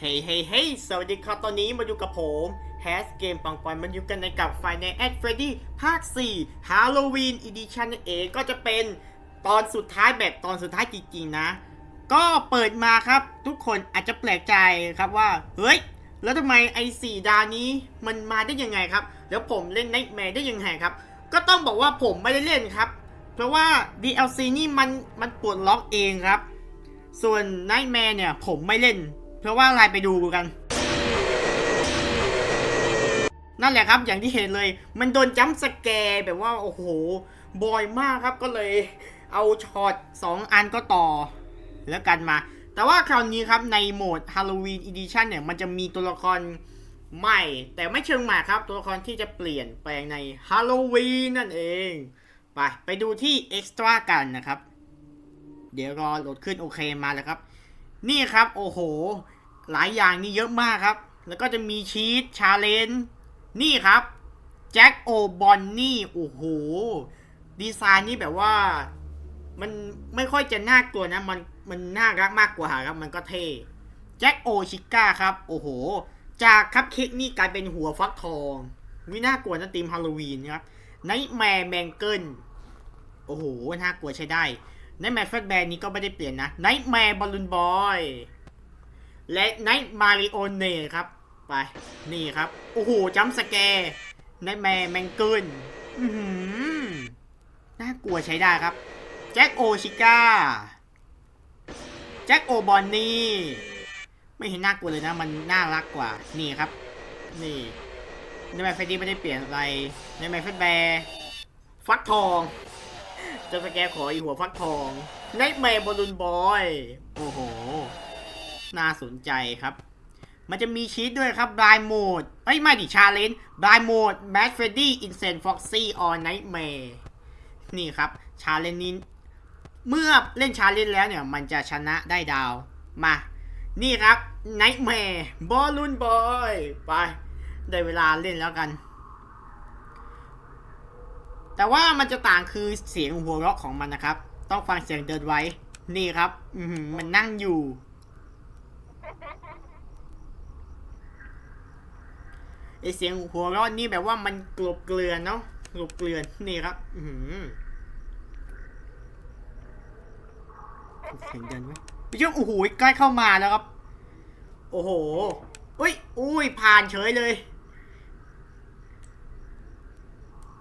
เฮ้ยเฮ้ยเฮ้ยสวัสดีครับ ตอนนี้มาอยู่กับผมแฮสเกมปังปอนมันอยู่กันในกับไฟในแอดเฟรดดี้ภาค 4 Halloween Edition นั่นเองก็จะเป็นตอนสุดท้ายแบบตอนสุดท้ายจริงๆนะ ก็เปิดมาครับ ทุกคนอาจจะแปลกใจครับว่า เฮ้ย แล้วทำไมไอ้สี่ดาวนี้มันมาได้ยังไงครับ แล้วผมเล่น Nightmare ได้ยังไงครับ ก็ต้องบอกว่าผมไม่ได้เล่นครับ เพราะว่า DLC นี่มันมันปลดล็อกเองครับ ส่วน Nightmare เนี่ยผมไม่เล่น เพราะว่าอะไรไปดูกัน นั่นแหละครับอย่างที่เห็นเลย มันโดนจัมสแกร์แบบว่าโอ้โหบ่อยมากครับก็เลยเอาช็อต2 อันก็ต่อ แล้วกันมา แต่ว่าคราวนี้ครับในโหมด Halloween Edition เนี่ย มันจะมีตัวละครใหม่ แต่ไม่เชิงใหม่ครับ ตัวละครที่จะเปลี่ยนแปลงใน Halloween นั่นเอง ไป ไปดูที่ Extra กันนะครับ เดี๋ยวรอโหลดขึ้นโอเคมาแล้วครับ นี่ครับ โอ้โห หลายอย่างนี่เยอะมากครับ แล้วก็จะมีชีตชาเลนนี่ครับแจ็คโอบอนนี่โอ้โห ดีไซน์นี่แบบว่า มันไม่ค่อยจะน่ากลัวนะ มันมันน่ารักมากกว่าครับ มันก็เท่แจ็คโอชิก้าครับ โอ้โห จากคัพเค้กนี่กลายเป็นหัวฟักทองวิน่ากลัวนะทีมฮาโลวีนครับไนท์แมร์แมงเกิลโอ้โห น่ากลัวใช้ได้ ไนแมร์แฟตแบนนี้ก็ไม่ได้เปลี่ยนนะไนท์แมร์บอลลูนบอยและไนท์มาริโอเน่ครับ ไป นี่ครับ โอ้โหจัมสแกร์ไนท์แมร์แมงเกิลอือหือน่ากลัวใช้ได้ครับ แจ็คโอชิก้า แจ็คโอบอนนี่ ไม่เห็นน่ากลัวเลยนะ มันน่ารักกว่า นี่ครับ นี่ในแมฟเฟดดี้ไม่ได้เปลี่ยนอะไรในแมฟเฟดแบร์ฟักทอง จะสแกนขออีหัวฟักทองในแมร์บอลลูนบอย โอ้โห น่าสนใจครับ มันจะมีชีตด้วยครับบ i ายโหมดเอ้ย ไม่ดิชาเลนจ์บ i ายโหมดแมสเฟรดดี้อินเซนฟ็อกซี่ออนไนท์แมร์นี่ครับ ชาเลนจ์นี้ เมื่อเล่นชาเลนจ์แล้วเนี่ย มันจะชนะได้ดาว มา นี่ครับไนท์แมร์บอลลูนบอย ไป ได้เวลาเล่นแล้วกัน แต่ว่ามันจะต่างคือเสียงหัวเราะของมันนะครับ ต้องฟังเสียงเดินไว้ นี่ครับ อืมันนั่งอยู่ ไอเสียงหัวเราะนี่แบบว่ามันกลบเกลือนเนาะกลบเกลือนนี่ครับ อือหือเสียงเดินไว้ไปช่วงโอ้โหใกล้เข้ามาแล้วครับ โอ้โหอุ้ยอุ้ยผ่านเฉยเลย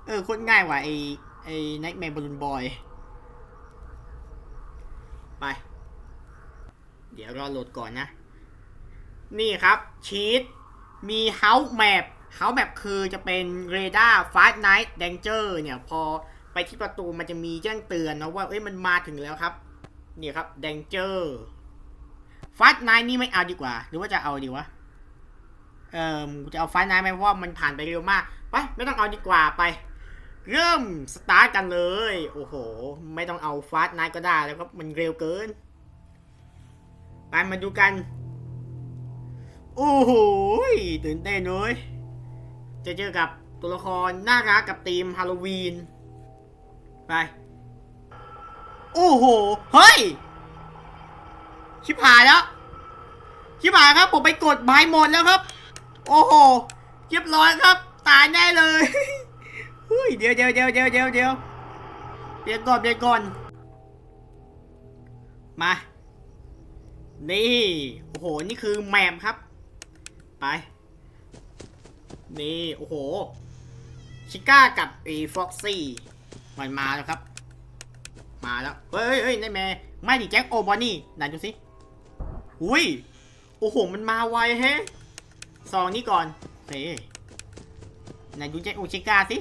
เออโคตรง่ายว่ะไอไอไนท์แมร์บอลลูนบอย ไป เดี๋ยวรอโหลดก่อนนะ นี่ครับชีตมีเฮาส์แมปเฮาส์แมปคือจะเป็นเรดาร์ฟาสไนท์แดงเจอร์เนี่ยพอไปที่ประตูมันจะมีแจ้งเตือนนะว่าเอ้ยมันมาถึงแล้วครับนี่ครับแดงเจอร์ฟาสไนท์นี่ไม่เอาดีกว่า หรือว่าจะเอาดีวะเออจะเอาฟาสไนท์ไหมเพราะว่ามันผ่านไปเร็วมากไปไม่ต้องเอาดีกว่าไป เริ่มสตาร์ทกันเลย โอ้โห ไม่ต้องเอาฟาสไนก็ได้แล้วครับมันเร็วเกิน ไปมาดูกัน โอ้โหตื่นเต้นเลยจะเจอกับตัวละครน่ารักกับธีมฮาโลวีน ไป โอ้โห เฮ้ย ชิบหายแล้ว ชิบหายครับ ผมไปกดไม้หมดแล้วครับ โอ้โหเรียบร้อยครับ ตายแน่เลย เฮ้ยเดี๋ยวเดี๋ยวเดี๋ยวเดี๋ยวเดี๋ยวเดี๋ยวเปลี่ยนก่อนเปลี่ยนก่อน มา นี่ โอ้โห นี่คือแมมครับ ไป นี่ โอ้โห ชิก้ากับไอ้ฟ็อกซี่มันมาแล้วครับ มาแล้ว เฮ้ยเฮ้ยเฮ้ยนายแม่ไม่ดิแจ็คโอบอนี่ไหนดูสิอุ้ย โอ้โห มันมาไวแฮะซองนี้ก่อนเฮ้ยไหนดูแจ็คโอชิก้าสิ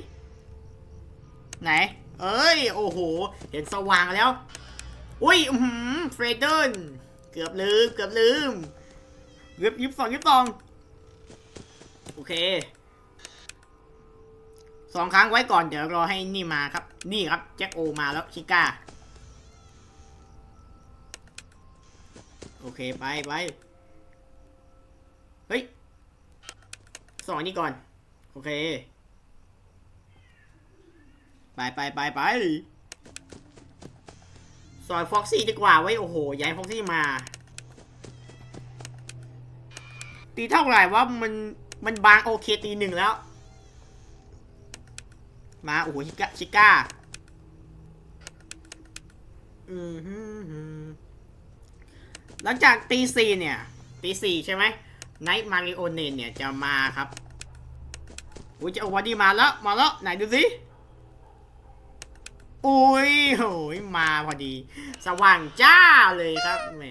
ไหน เอ้ย โอ้โห เห็นสว่างแล้ว อุ้ยอือหือเฟรเดนเกือบลืม เกือบลืมเกือบยิบสองยิบสองโอเคสองครั้งไว้ก่อนเดี๋ยวรอให้นี่มาครับ นี่ครับ แจ็คโอมาแล้วชิก้า โอเค ไปไปเฮ้ยสองนี่ก่อน โอเค ไปไปไปไปซอยฟ็อกซี่ดีกว่าไว้โอ้โหย้ายฟ็อกซี่มา ตีเท่าไหร่ว่ามันมันบางโอเคตีหนึ่งแล้ว มาโอ้โหชิก้าชิก้าอืมฮึ่มฮึ่มหลังจากตีสี่เนี่ยตีสี่ใช่ไหมไนท์มาริโอเนนเนี่ยจะมาครับอุ้ยจะเอาวันดีมาแล้ว มาแล้ว ไหนดูสิ อุ้ยโหยมาพอดี สว่างจ้าเลยครับแหม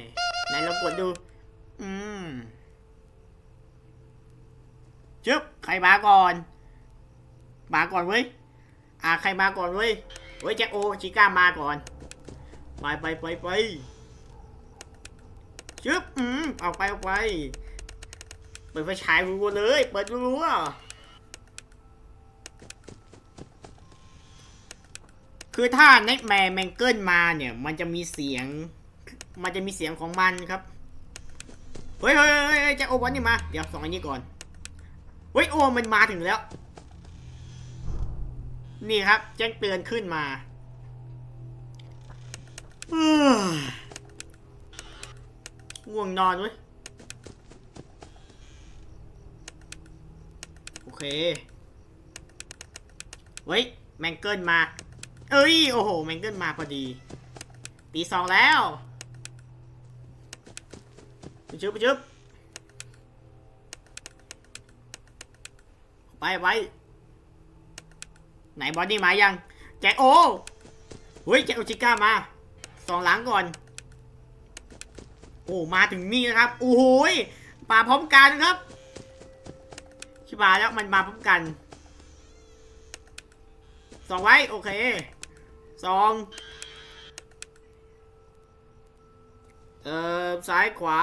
ไหนเรากดดู อืมจึ๊บใครมาก่อน มาก่อนเว้ย อ่าใครมาก่อนเว้ย เว้ยแจ็คโอชิก้ามาก่อน ไปไปไปไปชึบอืมเอาไปเอาไป เปิดไฟฉายรัวเลย เปิดรัวๆ คือถ้าเน็กแมนแมงเกิลมาเนี่ย มันจะมีเสียง มันจะมีเสียงของมันครับ เฮ้ยเฮ้ยเฮ้ยเฮ้ยแจ็คโอวันนี่มา เดี๋ยวสองอันนี้ก่อน เฮ้ยโอมันมาถึงแล้ว นี่ครับ แจ้งเตือนขึ้นมาเฮ้ง่วงนอนเว้ย โอเค เฮ้ย แมงเกิลมา เอ้ย โอ้โหแมงเกิลมาพอดี ตีสองแล้วไปชึบไปชึบไปไปไหนบอดี้มายัง แจโอเฮ้ยแจโอจิก้ามาสองหลังก่อน โอ้มาถึงนี่นะครับ โอ้โหยมาพร้อมกันครับ ชิบาแล้วมันมาพร้อมกันสองไว้ โอเค สองเอ่อซ้ายขวา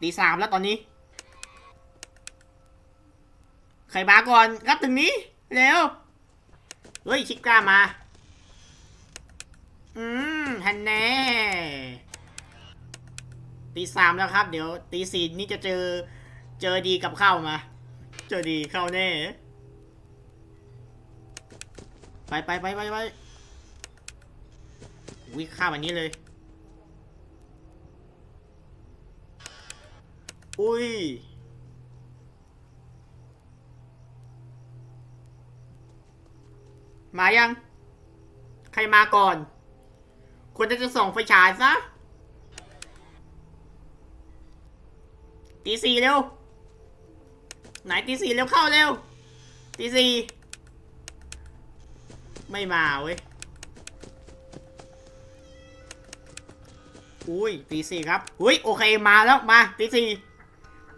ตีสามแล้วตอนนี้ ใครมาก่อนครับถึงนี้ เร็ว เฮ้ย ชิก้ามา อืมฮันแน่ตีสามแล้วครับ เดี๋ยวตีสี่นี่จะเจอ เจอดีกับเข้ามา เจอดีเข้าแน่ ไปไปไปไปไปวิ่งข้ามอันนี้เลย อุ้ย มายัง ใครมาก่อน ควรจะจะส่องไฟฉายซะ ตีสี่เร็ว ไหนตีสี่เร็วเข้าเร็ว ตีสี่ ไม่มาเว้ย อุ้ยตีสี่ครับ อุ้ยโอเคมาแล้วมาตีสี่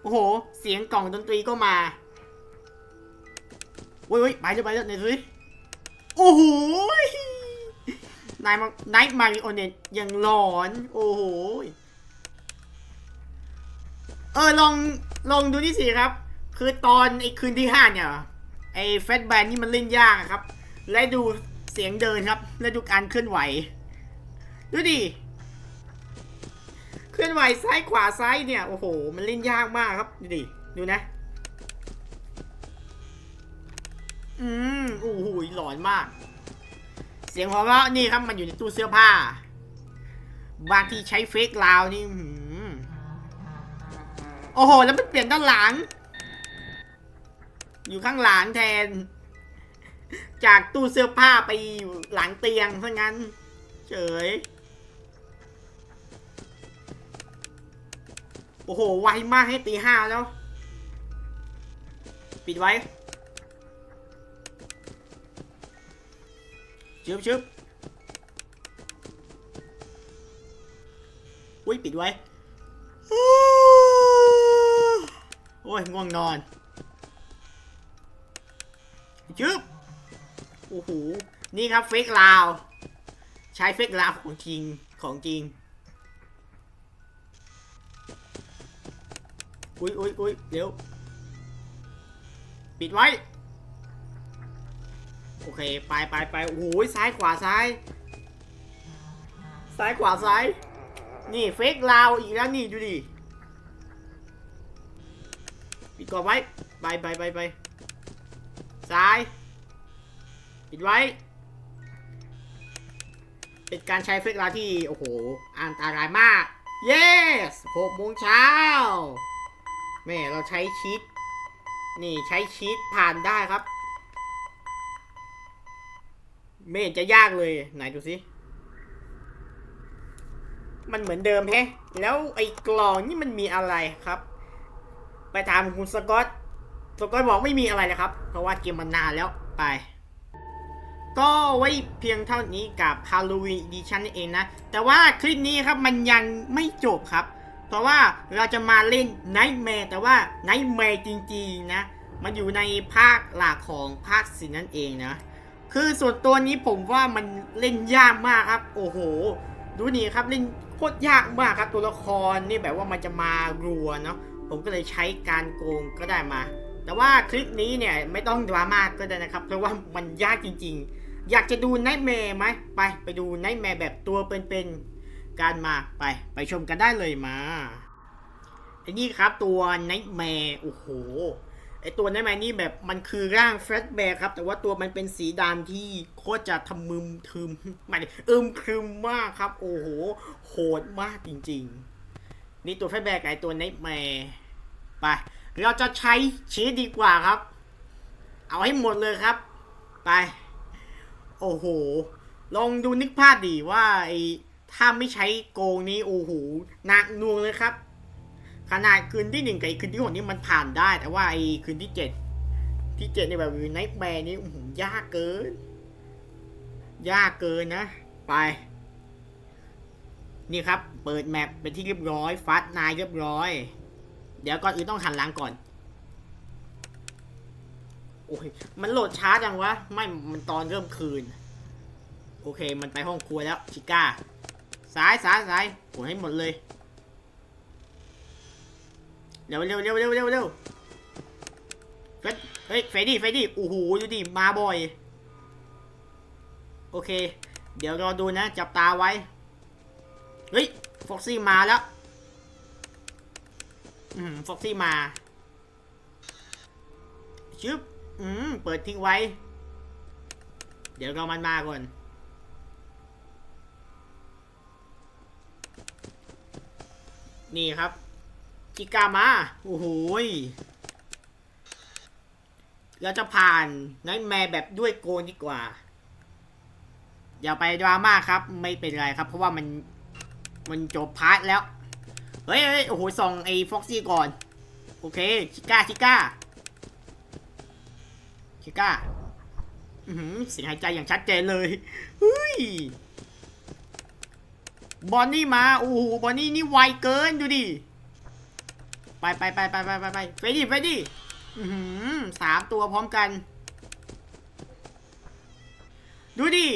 โอ้โห เสียงกล่องดนตรีก็มา อุ้ยอุ้ยไปเลยไปเลยไหนดูดิโอ้โหนายมาไนท์มาริโอเนตยังหลอน โอ้โห เออลองลองดูที่สี่ครับ คือตอนไอ้คืนที่ห้าเนี่ยไอ้แฟตแบนนี่มันเล่นยากครับ และดูเสียงเดินครับ และดูการเคลื่อนไหว ดูดิ เคลื่อนไหวซ้ายขวาซ้ายเนี่ย โอ้โห มันเล่นยากมากครับ ดูดิ ดูนะ อืมโอ้โหหลอนมาก เสียงของเราะนี่ครับ มันอยู่ในตู้เสื้อผ้า บางทีใช้เฟกลาวนี่หือโอ้โห แล้วมันเปลี่ยนด้านหลัง อยู่ข้างหลังแทน จากตู้เสื้อผ้าไปหลังเตียงซะงั้น เฉย โอ้โห ไวมากให้ตีห้าแล้ว ปิดไว้ชึบชึบอุ้ย ปิดไว้ โอ้ย ง่วงนอนชึบ โอ้โห นี่ครับเฟกลาว ใช้เฟกลาวของจริง ของจริง อุ้ยอุ้ยอุ้ยเดี๋ยว ปิดไว้ โอเค ไปไปไปโอ้โห ซ้ายขวาซ้าย ซ้ายขวาซ้าย นี่เฟกลาวอีกแล้วนี่ดูดิปิดก่อนไว้ ไปไปไปไปซ้าย ปิดไว้ เป็นการใช้เฟกลาที่ โอ้โห อันตรายมาก yes หกโมงเช้าแม่เราใช้ชีตนี่ใช้ชีตผ่านได้ครับ ไม่เห็นจะยากเลย ไหนดูสิ มันเหมือนเดิมแฮะ แล้วไอ้กล่องนี่มันมีอะไรครับ ไปถามคุณสกอต สกอตบอกไม่มีอะไรเลยครับ เพราะว่าเกมมันนานแล้วไป ก็ไว้เพียงเท่านี้กับ Halloween Edition นี่เองนะ แต่ว่าคลิปนี้ครับมันยังไม่จบครับ เพราะว่าเราจะมาเล่น Nightmare แต่ว่า Nightmare จริงๆนะ มันอยู่ในภาคหลักของภาคสินั่นเองนะ คือส่วนตัวนี้ผมว่ามันเล่นยากมากครับ โอ้โห ดูนี่ครับเล่นโคตรยากมากครับ ตัวละครนี่แบบว่ามันจะมารัวเนาะ ผมก็เลยใช้การโกงก็ได้มา แต่ว่าคลิปนี้เนี่ยไม่ต้องดราม่าก็ได้นะครับ เพราะว่ามันยากจริง ๆ อยากจะดูไนท์แมร์ไหมไปไปดูไนท์แมร์แบบตัวเป็นๆการมาไปไปชมกันได้เลยมาไอ้นี่ครับตัวไนท์แมร์โอ้โหไอตัวไนท์แมร์นี่แบบมันคือร่างแฟลชแบร์ครับ แต่ว่าตัวมันเป็นสีดำที่โคตรจะทำมึมทึมไม่ได้อึมครึมมากครับ โอ้โหโหดมากจริง ๆ นี่ตัวแฟลชแบร์กับไอตัวไนท์แมร์ไปเราจะใช้ชีสดีกว่าครับ เอาให้หมดเลยครับ ไป โอ้โห ลองดูนึกภาพดีว่าไอ้ถ้าไม่ใช้โกงนี้โอ้โหหนักหน่วงเลยครับ ขนาดคืนที่หนึ่งกับไอ้คืนที่หกนี่มันผ่านได้ แต่ว่าไอ้คืนที่เจ็ดที่เจ็ดในแบบไนท์แมร์นี่โอ้โหยากเกิน ยากเกินนะ ไปนี่ครับ เปิดแมปเป็นที่เรียบร้อยฟาสนายเรียบร้อย เดี๋ยวก่อนอื่นต้องหันหลังก่อน อ้ยมันโหลดช้าจังวะ ไม่ มันตอนเริ่มคืน โอเค มันไปห้องครัวแล้ว ชิก้า ซ้ายซ้ายซ้ายกดให้หมดเลย เร็วเร็วเร็วเร็วเร็วเร็วเฟดเฮ้ย เฟดดี้ เฟดดี้ โอ้โห ดูดิ มาบ่อย โอเค เดี๋ยวรอดูนะ จับตาไว้ เฮ้ย ฟ็อกซี่มาแล้ว อืม ฟ็อกซี่มาชึบ อืม เปิดทิ้งไว้ เดี๋ยวเรามันมาก่อน นี่ครับจิกามา โอ้โหเราจะผ่านไนท์แมร์แบบด้วยโกนดีกว่า อย่าไปดราม่าครับ ไม่เป็นไรครับ เพราะว่ามันมันจบพาร์ทแล้ว เฮ้ยเฮ้ยโอ้โหส่องไอ้ฟ็อกซี่ก่อน โอเค ชิก้า ชิก้า ชิก้าเสียงหายใจอย่างชัดเจนเลยเฮ้ยบอนนี่มาโอ้โหบอนนี่นี่ไวเกินดูดิไปไปไปไปไปไปไปเฟดดี้เฟดดี้อือหือสามตัวพร้อมกัน ดูดิ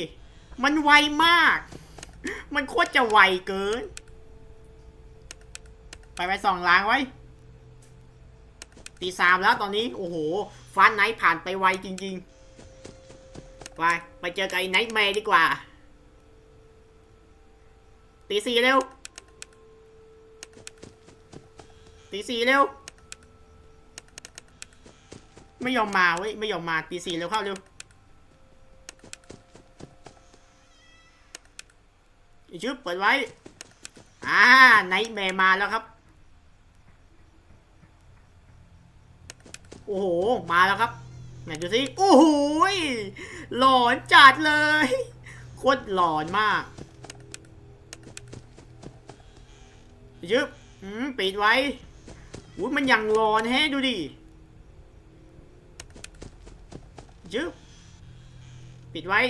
มันไวมาก มันโคตรจะไวเกิน ไปไปส่องล้างไว้ตีสามแล้วตอนนี้ โอ้โห ฟ้าไนท์ผ่านไปไวจริงๆ ไป ไปเจอกับไอ้ไนท์แมร์ดีกว่า ตีสี่เร็ว ตีสี่เร็ว ไม่ยอมมาเว้ย ไม่ยอมมาตีสี่เร็วเข้าเร็วอีกชุดเปิดไว้ อ่าไนท์แมร์มาแล้วครับ โอ้โห มาแล้วครับ ไหนดูสิโอ้โหหลอนจัดเลย โคตรหลอนมากยึบอืมปิดไว้อุ้ยมันยังหลอนแฮะดูดิยึบปิดไว้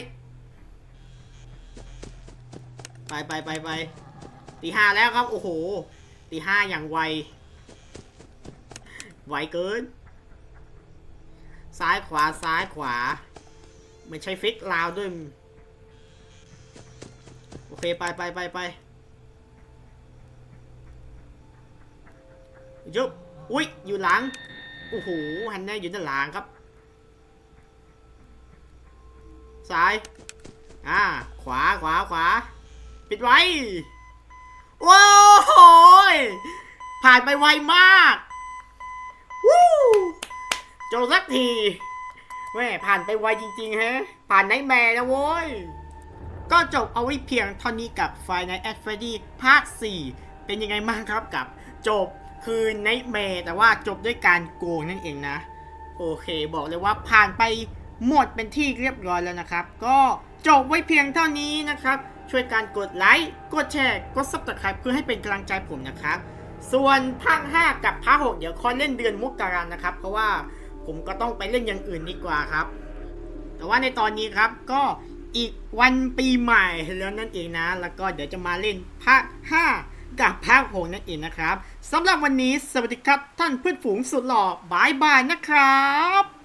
ไปไปไปไปตีห้าแล้วครับ โอ้โหตีห้าอย่างไว ไวเกิน ซ้ายขวาซ้ายขวา ไมันใช้ฟิกลาวด้วย โอเค ไปไปไปไปยุบอุ้ย อยู่หลัง โอ้โหฮันแน่อยู่ด้านหลังครับ ซ้าย อ่า ขวาขวาขวา ปิดไว้ว้าวโหยผ่านไปไวมาก จบสักทีแม่ผ่านไปไวจริงๆฮะ ผ่านไนท์แมร์แล้วโว้ย ก็จบเอาไว้เพียงเท่านี้กับ Five Nights at Freddy ภาค 4 เป็นยังไงบ้างครับกับจบคือไนท์แมร์แต่ว่าจบด้วยการโกงนั่นเองนะ โอเคบอกเลยว่าผ่านไปหมดเป็นที่เรียบร้อยแล้วนะครับ ก็จบไว้เพียงเท่านี้นะครับ ช่วยการกดไลค์กดแชร์กด subscribe เพื่อให้เป็นกำลังใจผมนะครับ ส่วนภาค 5 กับภาค 6 เดี๋ยวคอยเล่นเดือนมกรานะครับ เพราะว่า ผมก็ต้องไปเล่นอย่างอื่นดีกว่าครับ แต่ว่าในตอนนี้ครับก็อีกวันปีใหม่แล้วนั่นเองนะ แล้วก็เดี๋ยวจะมาเล่นภาค5กับภาค6นั่นเองนะครับสำหรับวันนี้สวัสดีครับท่านเพื่อนฝูงสุดหล่อบายบายนะครับ